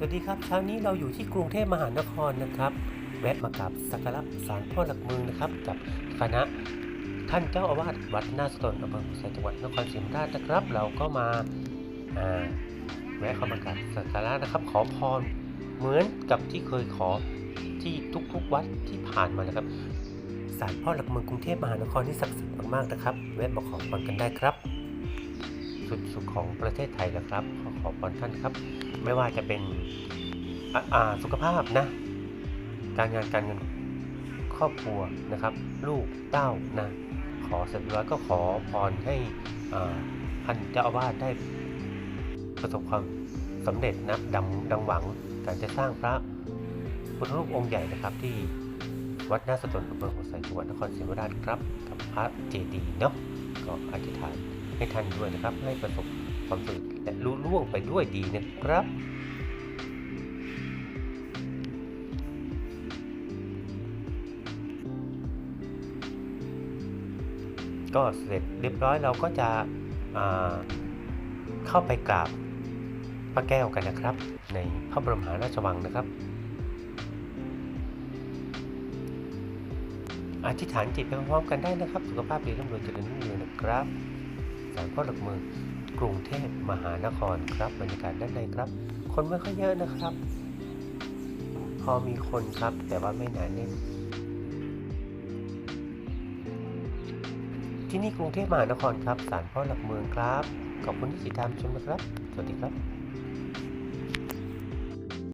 สวัสดีครับเช้านี้เราอยู่ที่กรุงเทพมหานครนะครับ แวะมากับสักการะศาลพ่อหลักเมืองนะครับ กับคณะท่านเจ้าอาวาสวัดนาสตนอำเภอหัวไซจังหวัดนครศรีธรรมราชนะครับ เราก็มาอ่าแวะเข้ามากราบสักการะนะครับ ขอพรเหมือนกับที่เคยขอที่ทุกๆวัดที่ผ่านมานะครับศาลพ่อหลักเมืองกรุงเทพมหานครที่ศักดิ์สิทธิ์มากๆนะครับ แวะมาขอพรกันได้ครับ สุดสุดของประเทศไทยนะครับ ขอขอพรท่านครับ ไม่ว่าจะเป็นสุขภาพนะ การงานการเงินครอบครัวนะครับ ลูกเต้านะขอเสร็จเรียบร้อยก็ขอพรให้ท่านเจ้าอาวาสได้ประสบความสำเร็จนะดังดังหวังการจะสร้างพระพุทธรูปองค์ใหญ่นะครับที่วัดหน้าสตนอำเภอหัวไซจังหวัดนครศรีธรรมราชครับ กับพระเจดีย์เนาะก็อธิษฐานให้ท่านด้วยนะครับให้ประสบ ความสำเร็จและลุล่วงไปด้วยดีนะครับ ก็เสร็จเรียบร้อยเราก็จะเข้าไปกราบพระแก้วกันนะครับ ในพระบรมหาราชวังนะครับ อธิษฐานจิตไปพร้อมกันได้นะครับ สุขภาพดีร่ำรวยเจริญรุ่งเรืองนะครับศาลพ่อหลักเมือง กรุงเทพมหานครครับบรรยากาศด้านในครับ คนไม่ค่อยเยอะนะครับ พอมีคนครับแต่ว่าไม่หนาแน่นที่นี่กรุงเทพมหานครครับศาลพ่อหลักเมืองครับ ขอบคุณที่ติดตามชมนะครับ สวัสดีครับ